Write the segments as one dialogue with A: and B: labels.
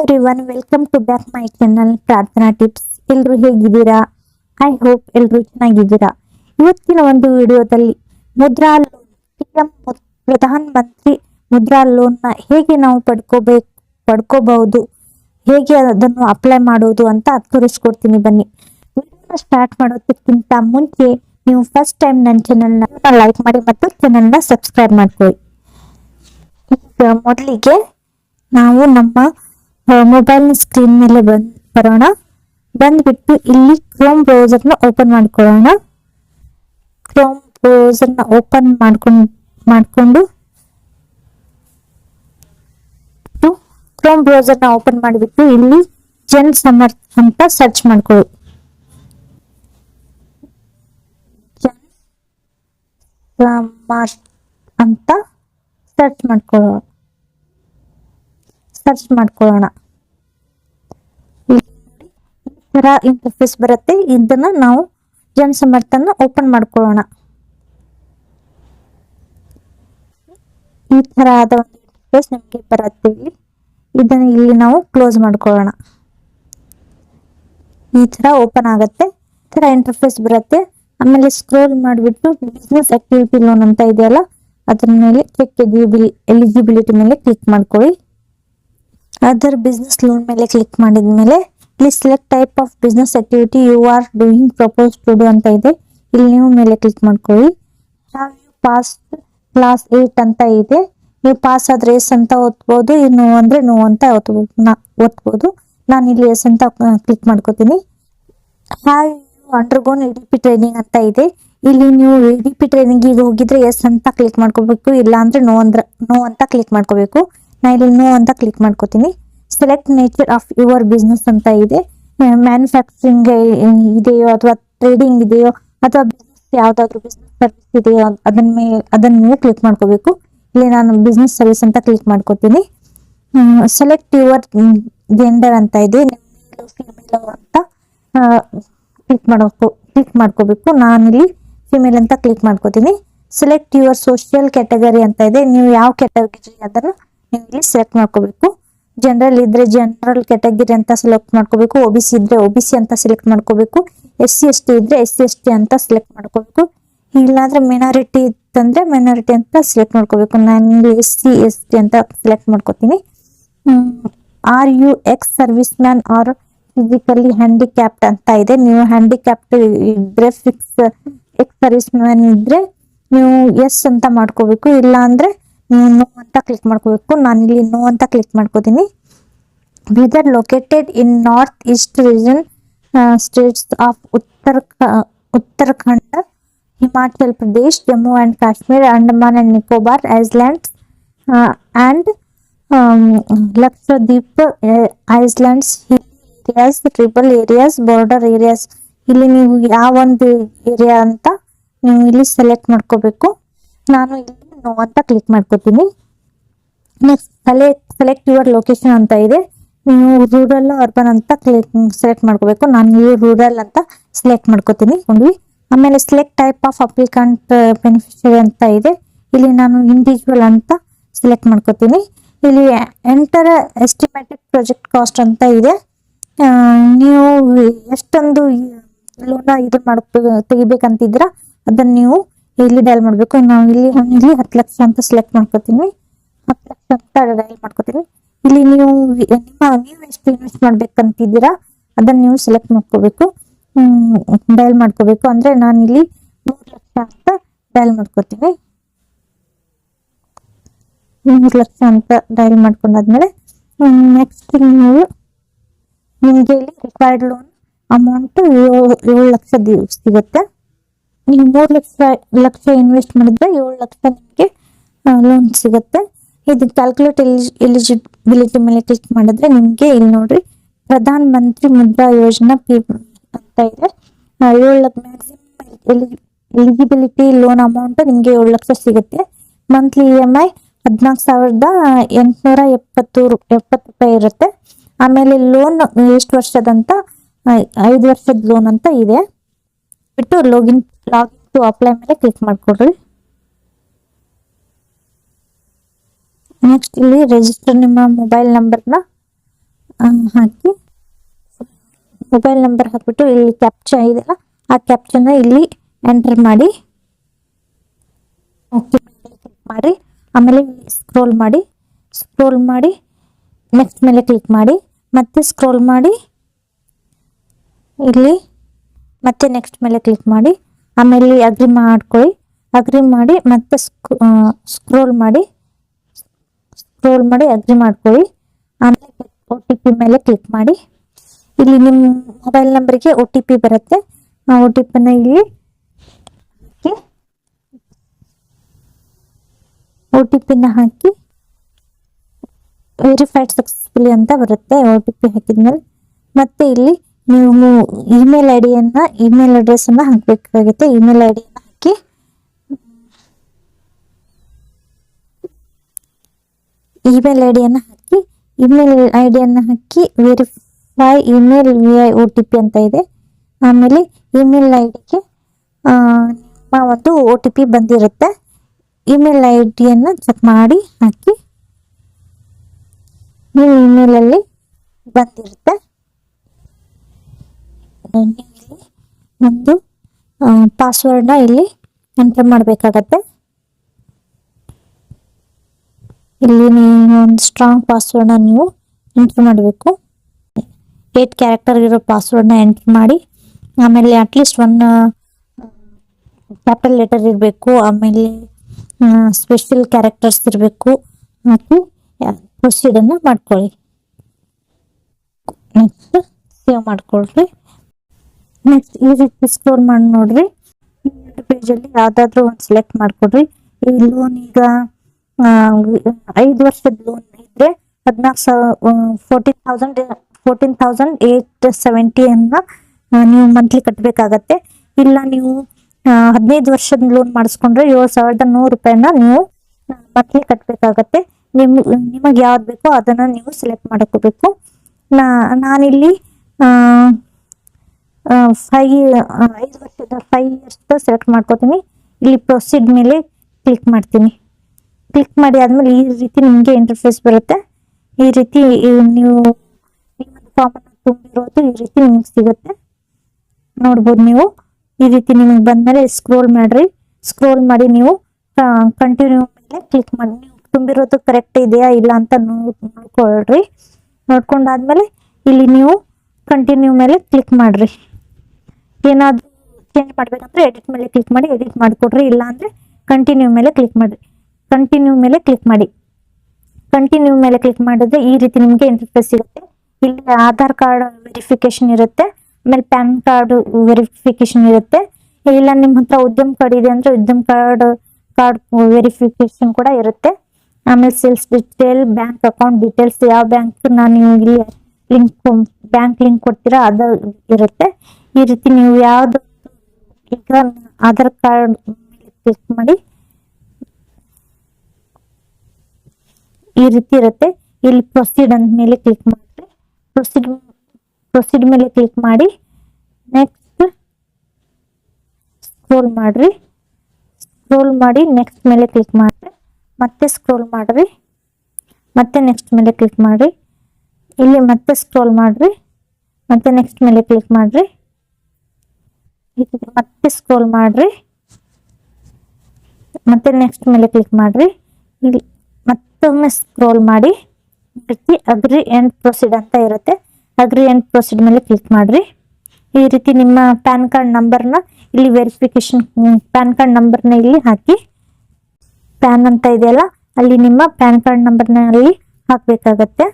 A: Every welcome to back my channel Prarthana tips ಎಲ್ಲರೂ ಹೇಗಿದ್ದೀರಾ? I hope ಎಲ್ಲರೂ ಚೆನ್ನಾಗಿದ್ದೀರಾ? ಇವತ್ತಿನ ಒಂದು ವಿಡಿಯೋದಲ್ಲಿ ಮುದ್ರಾ ಲೋನ್ ಪಿಎಂ ಮಂತ್ರಿ ಮುದ್ರಾ ಲೋನ್ನ ಹೇಗೆ ನಾವು ಪಡ್ಕೋಬೇಕು ಪಡ್ಕೋಬಹುದು? ಹೇಗೆ ಅದನ್ನು ಅಪ್ಲೈ ಮಾಡೋದು ಅಂತ ತೋರಿಸ್ಕೊಡ್ತೀನಿ ಬನ್ನಿ. ವಿಡಿಯೋನ ಸ್ಟಾರ್ಟ್ ಮಾಡೋದಕ್ಕಿಂತ ಮುಂಚೆ ನೀವು ಫಸ್ಟ್ ಟೈಮ್ ನನ್ನ ಚಾನಲ್ನ ಲೈಕ್ ಮಾಡಿ ಮತ್ತು ಚಾನಲ್ನ ಸಬ್ಸ್ಕ್ರೈಬ್ ಮಾಡ್ಕೊಳ್ಳಿ. ಈಗ ಮೊದಲಿಗೆ ನಾವು ನಮ್ಮ ಮೊಬೈಲ್ ಸ್ಕ್ರೀನ್ ಮೇಲೆ ಬಂದ್ ಬರೋಣ ಬಂದ್ಬಿಟ್ಟು ಇಲ್ಲಿ ಕ್ರೋಮ್ ಬ್ರೌಸರ್ನ ಓಪನ್ ಮಾಡ್ಕೊಳ್ಳೋಣ ಕ್ರೋಮ್ ಬ್ರೌಸರ್ನ ಓಪನ್ ಮಾಡ್ಕೊಂಡು ಮಾಡಿಕೊಂಡು ಕ್ರೋಮ್ ಬ್ರೌಸರ್ನ ಓಪನ್ ಮಾಡಿಬಿಟ್ಟು ಇಲ್ಲಿ ಜನ್ ಸಮರ್ಥ್ ಅಂತ ಸರ್ಚ್ ಮಾಡ್ಕೊಳ್ಳಿ ಜನ್ ಸಮರ್ಥ್ ಅಂತ ಸರ್ಚ್ ಮಾಡ್ಕೊಳ್ಳೋಣ ಸರ್ಚ್ ಮಾಡ್ಕೊಳ್ಳೋಣ. ಇಂಟರ್ಫೇಸ್ ಬರುತ್ತೆ. ಇದನ್ನ ನಾವು ಜನ್ ಸಮರ್ಥನ ಓಪನ್ ಮಾಡ್ಕೊಳ್ಳೋಣ. ಈ ತರ ಆದ ಒಂದು ಇಂಟರ್ಫೇಸ್ ನಮಗೆ ಬರುತ್ತೆ ಇಲ್ಲಿ. ಇದನ್ನ ಇಲ್ಲಿ ನಾವು ಕ್ಲೋಸ್ ಮಾಡ್ಕೊಳ್ಳೋಣ. ಈ ತರ ಓಪನ್ ಆಗುತ್ತೆ. ಈ ತರ ಇಂಟರ್ಫೇಸ್ ಬರುತ್ತೆ. ಆಮೇಲೆ ಸ್ಕ್ರೋಲ್ ಮಾಡಿಬಿಟ್ಟು ಬಿಸ್ನೆಸ್ ಆಕ್ಟಿವಿಟಿ ಲೋನ್ ಅಂತ ಇದೆಯಲ್ಲ, ಅದ್ರ ಮೇಲೆ ಚೆಕ್ ಎಲಿಜಿಬಿಲಿಟಿ ಮೇಲೆ ಕ್ಲಿಕ್ ಮಾಡ್ಕೊಳ್ಳಿ. ಅದರ್ ಬಿಸ್ನೆಸ್ ಲೋನ್ ಮೇಲೆ ಕ್ಲಿಕ್ ಮಾಡಿದ್ಮೇಲೆ ಇಲ್ಲಿ select type of business activity you are doing propose to ಅಂತ ಇದೆ. ಇಲ್ಲಿ ನೀವು ಮೇಲೆ ಕ್ಲಿಕ್ ಮಾಡ್ಕೊಳ್ಳಿ. Have you pass class eight ಅಂತ ಇದೆ. ನೀವು ಪಾಸ್ ಆದ್ರೆ ಎಸ್ ಅಂತ ಓದ್ಬೋದು ಇನ್ನು ಅಂದ್ರೆ ನೋ ಅಂತ ನಾ ನಾನು ಇಲ್ಲಿ ಎಸ್ ಅಂತ ಕ್ಲಿಕ್ ಮಾಡ್ಕೋತೀನಿ. Have you undergone E D P training ಅಂತ ಇದೆ. ಇಲ್ಲಿ ನೀವು ಎ ಡಿ ಪಿ ಟ್ರೈನಿಂಗಿಗೆ ಹೋಗಿದ್ರೆ ಎಸ್ ಅಂತ ಕ್ಲಿಕ್ ಮಾಡ್ಕೋಬೇಕು, ಇಲ್ಲ ಅಂದ್ರೆ ನೋ ಅಂದ್ರೆ ನೋ ಅಂತ ಕ್ಲಿಕ್ ಮಾಡ್ಕೋಬೇಕು. ನಾ ಇಲ್ಲಿ ನೋ ಅಂತ ಕ್ಲಿಕ್ ಮಾಡ್ಕೋತೀನಿ. Select nature of your business ಅಂತ ಇದೆ. ಮ್ಯಾನುಫ್ಯಾಕ್ಚರಿಂಗ್ ಇದೆಯೋ ಅಥವಾ ಟ್ರೇಡಿಂಗ್ ಇದೆಯೋ ಅಥವಾ ಬಿಸ್ನೆಸ್ ಯಾವ್ದಾದ್ರು ಬಿಸ್ನೆಸ್ ಸರ್ವಿಸ್ ಇದೆಯೋ ಅದನ್ನ ಮೇಲೆ ಅದನ್ನ ನೀವು ಕ್ಲಿಕ್ ಮಾಡ್ಕೋಬೇಕು. ಇಲ್ಲಿ ನಾನು ಬಿಸ್ನೆಸ್ ಸರ್ವಿಸ್ ಅಂತ ಕ್ಲಿಕ್ ಮಾಡ್ಕೋತೀನಿ. ಸೆಲೆಕ್ಟ್ ಯುವರ್ ಜೆಂಡರ್ ಅಂತ ಇದೆ. ಫಿಮೇಲ್ ಅಂತ ಕ್ಲಿಕ್ ಮಾಡಬೇಕು ಕ್ಲಿಕ್ ಮಾಡ್ಕೋಬೇಕು. ನಾನಿಲ್ಲಿ ಫಿಮೇಲ್ ಅಂತ ಕ್ಲಿಕ್ ಮಾಡ್ಕೋತೀನಿ. ಸೆಲೆಕ್ಟ್ ಯುವರ್ ಸೋಷಿಯಲ್ ಕ್ಯಾಟಗರಿ ಅಂತ ಇದೆ. ನೀವು ಯಾವ ಕ್ಯಾಟಗರಿ ಅದನ್ನು ಇಲ್ಲಿ ಸೆಲೆಕ್ಟ್ ಮಾಡ್ಕೋಬೇಕು. ಜನರಲ್ ಇದ್ರೆ ಜನರಲ್ ಕ್ಯಾಟಗರಿ ಅಂತ ಸೆಲೆಕ್ಟ್ ಮಾಡ್ಕೋಬೇಕು. ಒ ಬಿ ಸಿ ಇದ್ರೆ ಒ ಬಿ ಸಿ ಅಂತ ಸೆಲೆಕ್ಟ್ ಮಾಡ್ಕೋಬೇಕು. ಎಸ್ ಸಿ ಎಸ್ ಟಿ ಇದ್ರೆ ಎಸ್ ಸಿ ಎಸ್ ಟಿ ಅಂತ ಸೆಲೆಕ್ಟ್ ಮಾಡ್ಕೋಬೇಕು. ಇಲ್ಲಾಂದ್ರೆ ಮಿನಾರಿಟಿ ಇತ್ತಂದ್ರೆ ಮಿನಾರಿಟಿ ಅಂತ ಸೆಲೆಕ್ಟ್ ಮಾಡ್ಕೋಬೇಕು. ನಾನು ಎಸ್ ಸಿ ಎಸ್ ಟಿ ಅಂತ ಸೆಲೆಕ್ಟ್ ಮಾಡ್ಕೋತೀನಿ. Are you ex serviceman or physically handicapped ಅಂತ ಇದೆ. ನೀವು ಹ್ಯಾಂಡಿಕ್ಯಾಪ್ಟ್ ಇದ್ರೆ ಫಿಕ್ಸ್ ಎಕ್ಸ್ ಸರ್ವಿಸ್ ಮ್ಯಾನ್ ಇದ್ರೆ ನೀವು ಎಸ್ ಅಂತ ಮಾಡ್ಕೋಬೇಕು. ಇಲ್ಲ ಅಂದ್ರೆ ನೀವು ನೋ ಅಂತ ಕ್ಲಿಕ್ ಮಾಡ್ಕೋಬೇಕು. ನಾನು ಇಲ್ಲಿ ನೋ ಅಂತ ಕ್ಲಿಕ್ ಮಾಡ್ಕೋತೀನಿ. Whether located in north east region states of Uttar Uttarakhand Himachal Pradesh Jammu and Kashmir Andaman and Nicobar islands and Lakshadweep islands areas tribal areas border areas ಇಲ್ಲಿ ನೀವು ಯಾವ ಒಂದು ಏರಿಯಾ ಅಂತ ನೀವು ಇಲ್ಲಿ ಸೆಲೆಕ್ಟ್ ಮಾಡ್ಕೋಬೇಕು. ನಾನು ಇಲ್ಲಿ ನೋ ಅಂತ ಕ್ಲಿಕ್ ಮಾಡ್ಕೋತೀನಿ. Next select select your location ಅಂತ ಇದೆ. ನೀವು ರೂರಲ್ ಅರ್ಬನ್ ಅಂತ ಕ್ಲಿಕ್ ಸೆಲೆಕ್ಟ್ ಮಾಡ್ಕೋಬೇಕು. ನಾನು ಇಲ್ಲಿ ರೂರಲ್ ಅಂತ ಸೆಲೆಕ್ಟ್ ಮಾಡ್ಕೋತೀನಿ. ಕೊಂಡ್ವಿ ಆಮೇಲೆ select type of applicant beneficiary ಅಂತ ಇದೆ. ಇಲ್ಲಿ ನಾನು ಇಂಡಿವಿಜುವಲ್ ಅಂತ ಸೆಲೆಕ್ಟ್ ಮಾಡ್ಕೋತೀನಿ. ಇಲ್ಲಿ ಎಂಟರ್ ಎಸ್ಟಿಮೇಟೆಡ್ ಪ್ರಾಜೆಕ್ಟ್ ಕಾಸ್ಟ್ ಅಂತ ಇದೆ. ನೀವು ಎಷ್ಟೊಂದು, ಲೋನ ಇದು ಮಾಡ್ಕೊ ತೆಗಿಬೇಕಂತಿದ್ರ ಅದನ್ನ ನೀವು ಇಲ್ಲಿ ಡಯಲ್ ಮಾಡಬೇಕು. ನಾವು ಇಲ್ಲಿ ಇಲ್ಲಿ ಹತ್ತು ಲಕ್ಷ ಅಂತ ಸೆಲೆಕ್ಟ್ ಮಾಡ್ಕೋತೀನಿ. ಹತ್ತು ಲಕ್ಷ ಅಂತ ಡಯಲ್ ಮಾಡ್ಕೋತೀನಿ. ಇಲ್ಲಿ ನೀವು ನಿಮ್ಮ ನೀವು ಎಷ್ಟು ಇನ್ವೆಸ್ಟ್ ಮಾಡ್ಬೇಕಂತಿದ್ದೀರಾ, ಅದನ್ನ ನೀವು ಸೆಲೆಕ್ಟ್ ಮಾಡ್ಕೋಬೇಕು. ಡಯಲ್ ಮಾಡ್ಕೋಬೇಕು. ಅಂದ್ರೆ ನಾನು ಇಲ್ಲಿ ಮೂರು ಲಕ್ಷ ಅಂತ ಡಯಲ್ ಮಾಡ್ಕೋತೀನಿ. ಮೂರು ಲಕ್ಷ ಅಂತ ಡಯಲ್ ಮಾಡ್ಕೊಂಡಾದ್ಮೇಲೆ ನೆಕ್ಸ್ಟ್ ನೀವು ನಿಮಗೆ ಇಲ್ಲಿ ರಿಕ್ವೈರ್ಡ್ ಲೋನ್ ಅಮೌಂಟ್ ಏಳು ಲಕ್ಷ ದಿ- ಸಿಗುತ್ತೆ. ನೀವು ಮೂರು ಲಕ್ಷ ಲಕ್ಷ ಇನ್ವೆಸ್ಟ್ ಮಾಡಿದ್ರೆ ಏಳು ಲಕ್ಷ ನಿಮಗೆ ಲೋನ್ ಸಿಗುತ್ತೆ. ಇದು ಕ್ಯಾಲ್ಕುಲೇಟ್ ಎಲಿಜಿಬಿಲಿಟಿ ಮೇಲೆ ಕ್ಲಿಕ್ ಮಾಡಿದ್ರೆ ನಿಮಗೆ ಇಲ್ಲಿ ನೋಡ್ರಿ, ಪ್ರಧಾನ ಮಂತ್ರಿ ಮುದ್ರಾ ಯೋಜನಾ ಪಿ ಅಂತ ಇದೆ. ಏಳು lakh maximum eligibility loan amount ನಿಮಗೆ ಏಳು ಲಕ್ಷ ಸಿಗುತ್ತೆ. ಮಂತ್ಲಿ ಇ ಎಂ ಐ ಹದಿನಾಲ್ಕು ಸಾವಿರದ ಎಂಟುನೂರ ಎಪ್ಪತ್ತು ಎಪ್ಪತ್ತು ರೂಪಾಯಿ ಇರುತ್ತೆ. ಆಮೇಲೆ ಲೋನ್ ಎಷ್ಟು ವರ್ಷದಂತ ಐದು ವರ್ಷದ ಲೋನ್ ಅಂತ ಇದೆ. ಬಿಟ್ಟು ಲಾಗಿನ್ ಲಾಗಿನ್ ಟು ಅಪ್ಲೈ ಮೇಲೆ ಕ್ಲಿಕ್ ಮಾಡ್ಕೊಡ್ರಿ. ನೆಕ್ಸ್ಟ್ ಇಲ್ಲಿ ರಿಜಿಸ್ಟರ್ ನಿಮ್ಮ ಮೊಬೈಲ್ ನಂಬರ್ನ ಹಾಕಿ. ಮೊಬೈಲ್ ನಂಬರ್ ಹಾಕಿಬಿಟ್ಟು ಇಲ್ಲಿ ಕ್ಯಾಪ್ಚಾ ಇದೆಯಲ್ಲ ಆ ಕ್ಯಾಪ್ಚನ್ನ ಇಲ್ಲಿ ಎಂಟರ್ ಮಾಡಿ. ಓಕೆ ಕ್ಲಿಕ್ ಮಾಡಿ. ಆಮೇಲೆ ಸ್ಕ್ರೋಲ್ ಮಾಡಿ. ಸ್ಕ್ರೋಲ್ ಮಾಡಿ. ನೆಕ್ಸ್ಟ್ ಮೇಲೆ ಕ್ಲಿಕ್ ಮಾಡಿ. ಮತ್ತೆ ಸ್ಕ್ರೋಲ್ ಮಾಡಿ. ಇಲ್ಲಿ ಮತ್ತೆ ನೆಕ್ಸ್ಟ್ ಮೇಲೆ ಕ್ಲಿಕ್ ಮಾಡಿ, ಆಮೇಲೆ ಅಗ್ರಿ ಮಾಡ್ಕೊಳ್ಳಿ. ಅಗ್ರಿ ಮಾಡಿ ಮತ್ತೆ ಸ್ಕ್ರೋಲ್ ಮಾಡಿ. ಸ್ಕ್ರೋಲ್ ಮಾಡಿ ಅಗ್ರಿ ಮಾಡ್ಕೊಳ್ಳಿ. ಆಮೇಲೆ ಒ ಟಿ ಪಿ ಮೇಲೆ ಕ್ಲಿಕ್ ಮಾಡಿ. ಇಲ್ಲಿ ನಿಮ್ಮ ಮೊಬೈಲ್ ನಂಬರ್ಗೆ ಒ ಟಿ ಪಿ ಬರುತ್ತೆ. ಆ ಒ ಟಿ ಪಿನ ಇಲ್ಲಿ ಒ ಟಿ ಪಿನ ಹಾಕಿ. ವೆರಿಫೈಡ್ ಸಕ್ಸಸ್ಫುಲಿ ಅಂತ ಬರುತ್ತೆ ಒ ಟಿ ಪಿ ಹಾಕಿದ್ಮೇಲೆ. ಮತ್ತೆ ಇಲ್ಲಿ ನೀವು ಇಮೇಲ್ ಐ ಡಿಯನ್ನ ಇಮೇಲ್ ಅಡ್ರೆಸ್ ಅನ್ನ ಹಾಕಬೇಕಾಗುತ್ತೆ. ಇಮೇಲ್ ಐ ಹಾಕಿ. ಇಮೇಲ್ ಐ ಡಿಯನ್ನ ಹಾಕಿ. ಇಮೇಲ್ ಐ ಡಿಯನ್ನ ಹಾಕಿ verify email via O T P ಅಂತ ಇದೆ. ಆಮೇಲೆ ಇಮೇಲ್ ಐ ಡಿಗೆ ನಿಮ್ಮ ಒಂದು ಒ ಟಿ ಪಿ ಬಂದಿರುತ್ತೆ. ಇಮೇಲ್ ಐ ಡಿಯನ್ನು ಚೆಕ್ ಮಾಡಿ, ಹಾಕಿ. ನೀವು ಇಮೇಲಲ್ಲಿ ಬಂದಿರುತ್ತೆ. ನೀವು ಇಲ್ಲಿ ಒಂದು ಪಾಸ್ವರ್ಡ್ನ ಇಲ್ಲಿ ಎಂಟರ್ ಮಾಡಬೇಕಾಗತ್ತೆ. ಇಲ್ಲಿ ನೀವು ಒಂದು ಸ್ಟ್ರಾಂಗ್ ಪಾಸ್ವರ್ಡ್ನ ನೀವು ಎಂಟರ್ ಮಾಡಬೇಕು. ಏಟ್ ಕ್ಯಾರೆಕ್ಟರ್ ಇರೋ ಪಾಸ್ವರ್ಡ್ನ ಎಂಟ್ರ್ ಮಾಡಿ. ಆಮೇಲೆ ಅಟ್ಲೀಸ್ಟ್ ಒನ್ ಕ್ಯಾಪಿಟಲ್ ಲೆಟರ್ ಇರಬೇಕು. ಆಮೇಲೆ ಸ್ಪೆಷಲ್ ಕ್ಯಾರೆಕ್ಟರ್ಸ್ ಇರಬೇಕು. ಹಾಕಿ ಪ್ರೊಸೀಡನ್ನು ಮಾಡ್ಕೊಳ್ಳಿ. ನೆಕ್ಸ್ಟ್ ಸೇವ್ ಮಾಡ್ಕೊಳ್ರಿ. ನೆಕ್ಸ್ಟ್ ಈ ರೀತಿ ಸ್ಕ್ರೋಲ್ ಮಾಡಿ ನೋಡ್ರಿ. ಪೇಜಲ್ಲಿ ಯಾವ್ದಾದ್ರು ಒಂದು ಸೆಲೆಕ್ಟ್ ಮಾಡ್ಕೊಡ್ರಿ. ಈ ಲೋನ್ ಈಗ ಐದು ವರ್ಷದ ಲೋನ್ ಇದ್ರೆ ಹದಿನಾಲ್ಕು ಸಾವಿರ fourteen thousand fourteen thousand eight ಸೆವೆಂಟಿಯನ್ನ ನೀವು ಮಂತ್ಲಿ ಕಟ್ಟಬೇಕಾಗತ್ತೆ ಇಲ್ಲ ನೀವು ಹದಿನೈದು ವರ್ಷದ ಲೋನ್ ಮಾಡಿಸ್ಕೊಂಡ್ರೆ ಏಳು ಸಾವಿರದ ನೂರು ರೂಪಾಯಿನ ನೀವು ಮಂತ್ಲಿ ಕಟ್ಟಬೇಕಾಗತ್ತೆ ನಿಮ್, ನಿಮಗೆ ಯಾವ್ದು ಬೇಕೋ ಅದನ್ನ ನೀವು ಸೆಲೆಕ್ಟ್ ಮಾಡ್ಕೋಬೇಕು. ನಾ, ನಾನಿಲ್ಲಿ ಫೈ ಐದು ವರ್ಷದ ಫೈವ್ ಇಯರ್ಸ್ ಸೆಲೆಕ್ಟ್ ಮಾಡ್ಕೋತೀನಿ. ಇಲ್ಲಿ ಪ್ರೊಸೀಡ್ ಮೇಲೆ ಕ್ಲಿಕ್ ಮಾಡ್ತೀನಿ. ಕ್ಲಿಕ್ ಮಾಡಿ ಆದಮೇಲೆ ಈ ರೀತಿ ನಿಮಗೆ ಇಂಟರ್ಫೇಸ್ ಬರುತ್ತೆ. ಈ ರೀತಿ ನೀವು ಫಾರ್ಮ್ ಅನ್ನು ತುಂಬಿರೋದು ಈ ರೀತಿ ನಿಮಗೆ ಸಿಗುತ್ತೆ. ನೋಡ್ಬೋದು ನೀವು. ಈ ರೀತಿ ನಿಮಗೆ ಬಂದ್ಮೇಲೆ ಸ್ಕ್ರೋಲ್ ಮಾಡಿರಿ. ಸ್ಕ್ರೋಲ್ ಮಾಡಿ ನೀವು ಕಂಟಿನ್ಯೂ ಮೇಲೆ ಕ್ಲಿಕ್ ಮಾಡಿ. ನೀವು ತುಂಬಿರೋದು ಕರೆಕ್ಟ್ ಇದೆಯಾ ಇಲ್ಲ ಅಂತ ನೋಡ್ ನೋಡ್ಕೊಳ್ರಿ. ನೋಡ್ಕೊಂಡಾದ್ಮೇಲೆ ಇಲ್ಲಿ ನೀವು ಕಂಟಿನ್ಯೂ ಮೇಲೆ ಕ್ಲಿಕ್ ಮಾಡ್ರಿ. ಏನಾದ್ರು ಚೇಂಜ್ ಮಾಡಬೇಕಂದ್ರೆ ಎಡಿಟ್ ಮೇಲೆ ಕ್ಲಿಕ್ ಮಾಡಿ ಎಡಿಟ್ ಮಾಡಿಕೊಡ್ರಿ. ಇಲ್ಲ ಅಂದ್ರೆ ಕಂಟಿನ್ಯೂ ಮೇಲೆ ಕ್ಲಿಕ್ ಮಾಡಿ. ಕಂಟಿನ್ಯೂ ಮೇಲೆ ಕ್ಲಿಕ್ ಮಾಡಿ. ಕಂಟಿನ್ಯೂ ಮೇಲೆ ಕ್ಲಿಕ್ ಮಾಡಿದ್ರೆ ಈ ರೀತಿ ನಿಮಗೆ ಇಂಟರ್ಫೇಸ್ ಸಿಗುತ್ತೆ. ಇಲ್ಲಿ ಆಧಾರ್ ಕಾರ್ಡ್ ವೆರಿಫಿಕೇಶನ್ ಇರುತ್ತೆ. ಆಮೇಲೆ ಪ್ಯಾನ್ ಕಾರ್ಡ್ ವೆರಿಫಿಕೇಶನ್ ಇರುತ್ತೆ. ಇಲ್ಲ ನಿಮ್ಮ ಹತ್ರ ಉದ್ಯಮ ಕಾರ್ಡ್ ಇದೆ ಅಂದ್ರೆ ಉದ್ಯಮ ಕಾರ್ಡ್ ಕಾರ್ಡ್ ವೆರಿಫಿಕೇಶನ್ ಕೂಡ ಇರುತ್ತೆ. ಆಮೇಲೆ sales detail bank account details ಯಾವ ಬ್ಯಾಂಕ್ ನಾನು ಇಲ್ಲಿ ಲಿಂಕ್ ಬ್ಯಾಂಕ್ ಲಿಂಕ್ ಕೊಡ್ತೀರಾ ಅದು ಇರುತ್ತೆ. ಈ ರೀತಿ ನೀವು ಯಾವ್ದು ಈಗ ಆಧಾರ್ ಕಾರ್ಡ್ ಕ್ಲಿಕ್ ಮಾಡಿ ಈ ರೀತಿ ಇರುತ್ತೆ. ಇಲ್ಲಿ ಪ್ರೊಸೀಡ್ ಅಂತ ಮೇಲೆ ಕ್ಲಿಕ್ ಮಾಡಿದ್ರೆ ಪ್ರೊಸೀಡ್ ಪ್ರೊಸೀಡ್ ಮೇಲೆ ಕ್ಲಿಕ್ ಮಾಡಿ. ನೆಕ್ಸ್ಟ್ ಸ್ಕ್ರೋಲ್ ಮಾಡ್ರಿ. ಸ್ಕ್ರೋಲ್ ಮಾಡಿ ನೆಕ್ಸ್ಟ್ ಮೇಲೆ ಕ್ಲಿಕ್ ಮಾಡಿರಿ. ಮತ್ತೆ ಸ್ಕ್ರೋಲ್ ಮಾಡ್ರಿ. ಮತ್ತೆ ನೆಕ್ಸ್ಟ್ ಮೇಲೆ ಕ್ಲಿಕ್ ಮಾಡಿ ಇಲ್ಲಿ ಮತ್ತೆ ಸ್ಕ್ರೋಲ್ ಮಾಡ್ರಿ. ಮತ್ತೆ ನೆಕ್ಸ್ಟ್ ಮೇಲೆ ಕ್ಲಿಕ್ ಮಾಡ್ರಿ. ಮತ್ತೆ ಸ್ಕ್ರೋಲ್ ಮಾಡ್ರಿ. ಮತ್ತೆ ನೆಕ್ಸ್ಟ್ ಮೇಲೆ ಕ್ಲಿಕ್ ಮಾಡ್ರಿ. ಇಲ್ಲಿ ಮತ್ತೊಮ್ಮೆ ಸ್ಕ್ರೋಲ್ ಮಾಡಿ. ಅಗ್ರಿ ಎಂಡ್ ಪ್ರೊಸೀಡ್ ಅಂತ ಇರುತ್ತೆ. ಅಗ್ರಿ ಎಂಡ್ ಪ್ರೊಸೀಡ್ ಮೇಲೆ ಕ್ಲಿಕ್ ಮಾಡ್ರಿ. ಈ ರೀತಿ ನಿಮ್ಮ ಪ್ಯಾನ್ ಕಾರ್ಡ್ ನಂಬರ್ನ ಇಲ್ಲಿ ವೆರಿಫಿಕೇಶನ್ ಪ್ಯಾನ್ ಕಾರ್ಡ್ ನಂಬರ್ನ ಇಲ್ಲಿ ಹಾಕಿ. ಪ್ಯಾನ್ ಅಂತ ಇದೆಯಲ್ಲ, ಅಲ್ಲಿ ನಿಮ್ಮ ಪ್ಯಾನ್ ಕಾರ್ಡ್ ನಂಬರ್ನ ಅಲ್ಲಿ ಹಾಕಬೇಕಾಗತ್ತೆ.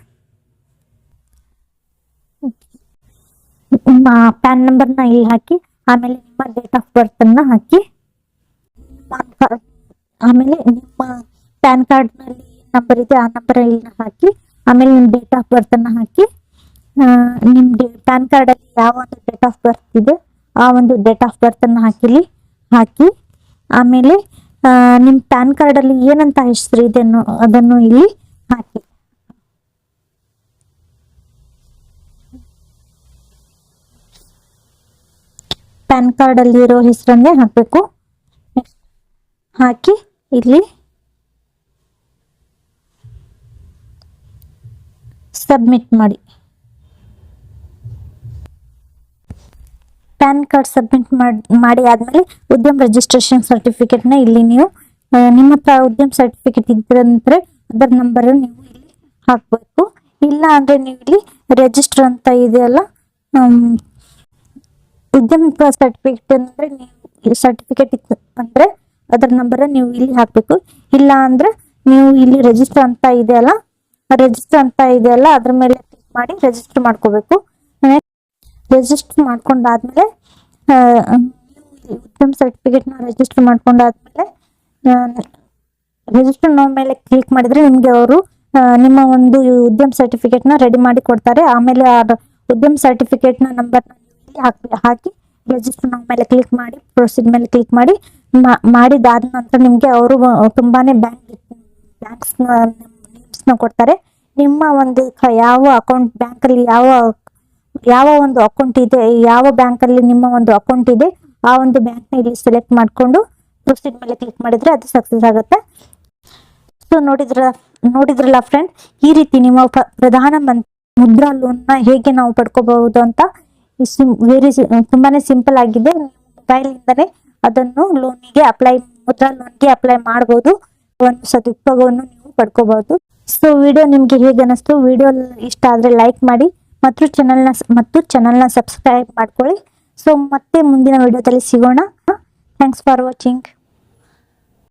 A: ನಿಮ್ಮ ಪ್ಯಾನ್ ನಂಬರ್ನ ಇಲ್ಲಿ ಹಾಕಿ. ಆಮೇಲೆ ನಿಮ್ಮ ಡೇಟ್ ಆಫ್ ಬರ್ತ್ ಅನ್ನ ಹಾಕಿ ಆಮೇಲೆ ನಿಮ್ಮ ಪ್ಯಾನ್ ಕಾರ್ಡ್ನಲ್ಲಿ ನಂಬರ್ ಇದೆ, ಆ ನಂಬರ್ ಹಾಕಿ, ಆಮೇಲೆ ನಿಮ್ಮ ಡೇಟ್ ಆಫ್ ಬರ್ತ್ ಅನ್ನ ಹಾಕಿ ನಿಮ್ ಪ್ಯಾನ್ ಕಾರ್ಡ್ ಅಲ್ಲಿ ಯಾವ ಒಂದು ಡೇಟ್ ಆಫ್ ಬರ್ತ್ ಇದೆ, ಆ ಒಂದು ಡೇಟ್ ಆಫ್ ಬರ್ತ್ ಅನ್ನ ಹಾಕಿಲಿ, ಹಾಕಿ, ಆಮೇಲೆ ನಿಮ್ ಪ್ಯಾನ್ ಕಾರ್ಡ್ ಅಲ್ಲಿ ಏನಂತ ಹೆಸರು ಇದೆ ಅದನ್ನು ಇಲ್ಲಿ ಹಾಕಿ. ಪ್ಯಾನ್ ಕಾರ್ಡಲ್ಲಿ ಇರೋ ಹೆಸರನ್ನೇ ಹಾಕಬೇಕು. ಹಾಕಿ, ಇಲ್ಲಿ. ಸಬ್ಮಿಟ್ ಮಾಡಿ. ಪ್ಯಾನ್ ಕಾರ್ಡ್ ಸಬ್ಮಿಟ್ ಮಾಡಿ ಮಾಡಿ ಆದಮೇಲೆ ಉದ್ಯಮ ರಿಜಿಸ್ಟ್ರೇಷನ್ನ ಇಲ್ಲಿ ನೀವು ನಿಮ್ಮ ಹತ್ರ ಉದ್ಯಮ ಸರ್ಟಿಫಿಕೇಟ್ ಇದ್ದಂದ್ರೆ ಅದರ ನಂಬರ್ ನೀವು ಇಲ್ಲಿ ಹಾಕಬೇಕು. ಇಲ್ಲ ಅಂದ್ರೆ ನೀವು ಇಲ್ಲಿ ರಿಜಿಸ್ಟರ್ ಅಂತ ಇದೆಯಲ್ಲ ಉದ್ಯಮ ಸರ್ಟಿಫಿಕೇಟ್ ಅಂದ್ರೆ ನೀವು ಸರ್ಟಿಫಿಕೇಟ್ ಇತ್ತು ಅಂದ್ರೆ ಅದರ ನಂಬರ್ ನೀವು ಇಲ್ಲಿ ಹಾಕಬೇಕು. ಇಲ್ಲ ಅಂದ್ರೆ ನೀವು ಇಲ್ಲಿ ರಿಜಿಸ್ಟರ್ ಅಂತ ಇದೆ ಇದೆಯಲ್ಲ ರಿಜಿಸ್ಟರ್ ಅಂತ ಇದೆ ಅಲ್ಲ, ಅದ್ರ ಮೇಲೆ ಕ್ಲಿಕ್ ಮಾಡಿ ರಿಜಿಸ್ಟರ್ ಮಾಡ್ಕೋಬೇಕು. ರಿಜಿಸ್ಟರ್ ಮಾಡ್ಕೊಂಡಾದ್ಮೇಲೆ ಉದ್ಯಮ ಸರ್ಟಿಫಿಕೇಟ್ನ ರಿಜಿಸ್ಟರ್ ಮಾಡ್ಕೊಂಡಾದ್ಮೇಲೆ ರಿಜಿಸ್ಟರ್ ನೋ ಮೇಲೆ ಕ್ಲಿಕ್ ಮಾಡಿದ್ರೆ ನಿಮಗೆ ಅವರು ನಿಮ್ಮ ಒಂದು ಉದ್ಯಮ ಸರ್ಟಿಫಿಕೇಟ್ನ ರೆಡಿ ಮಾಡಿ ಕೊಡ್ತಾರೆ. ಆಮೇಲೆ ಆ ಉದ್ಯಮ ಸರ್ಟಿಫಿಕೇಟ್ನ ನಂಬರ್ನ ಹಾಕಿ ಹಾಕಿ ರಿಜಿಸ್ಟರ್ ನೋ ಮೇಲೆ ಕ್ಲಿಕ್ ಮಾಡಿ ಪ್ರೊಸೀಡ್ ಮೇಲೆ ಕ್ಲಿಕ್ ಮಾಡಿ ಮಾಡಿದಾದ ನಂತರ ನಿಮಗೆ ಅವರು ತುಂಬಾನೇ ಬ್ಯಾಂಕ್ ಬ್ಯಾಂಕ್ಸ್ನ ಕೊಡ್ತಾರೆ. ನಿಮ್ಮ ಒಂದು ಯಾವ ಅಕೌಂಟ್ ಬ್ಯಾಂಕಲ್ಲಿ ಯಾವ ಯಾವ ಒಂದು ಅಕೌಂಟ್ ಇದೆ, ಯಾವ ಬ್ಯಾಂಕಲ್ಲಿ ನಿಮ್ಮ ಒಂದು ಅಕೌಂಟ್ ಇದೆ, ಆ ಒಂದು ಬ್ಯಾಂಕ್ನ ಇಲ್ಲಿ ಸೆಲೆಕ್ಟ್ ಮಾಡಿಕೊಂಡು ಪ್ರೊಸೀಡ್ ಮೇಲೆ ಕ್ಲಿಕ್ ಮಾಡಿದ್ರೆ ಅದು ಸಕ್ಸಸ್ ಆಗುತ್ತೆ. ಸೊ ನೋಡಿದ್ರ ನೋಡಿದ್ರಲ್ಲ ಫ್ರೆಂಡ್ ಈ ರೀತಿ ನಿಮ್ಮ ಪ್ರಧಾನ ಮಂತ್ರಿ ಮುದ್ರಾ ಲೋನ್ನ ಹೇಗೆ ನಾವು ಪಡ್ಕೋಬಹುದು ಅಂತ ವೆರಿ ತುಂಬಾನೇ ಸಿಂಪಲ್ ಆಗಿದೆ. ಮೊಬೈಲ್ ಇಂದನೇ ಅದನ್ನು ಲೋನಿಗೆ ಅಪ್ಲೈ ಮುದ್ರಾ ಲೋನ್ಗೆ ಅಪ್ಲೈ ಮಾಡಬಹುದು ಒಂದು ಸದುಪಯೋಗವನ್ನು ನೀವು ಪಡ್ಕೋಬಹುದು. ಸೊ ವಿಡಿಯೋ ನಿಮ್ಗೆ ಹೇಗೆ ಅನಿಸ್ತು ವಿಡಿಯೋ ಇಷ್ಟ ಆದ್ರೆ ಲೈಕ್ ಮಾಡಿ, ಮತ್ತು ಚಾನಲ್ನ ಮತ್ತು ಚಾನಲ್ನ ಸಬ್ಸ್ಕ್ರೈಬ್ ಮಾಡ್ಕೊಳ್ಳಿ. ಸೊ ಮತ್ತೆ ಮುಂದಿನ ವಿಡಿಯೋದಲ್ಲಿ ಸಿಗೋಣ. Thanks for watching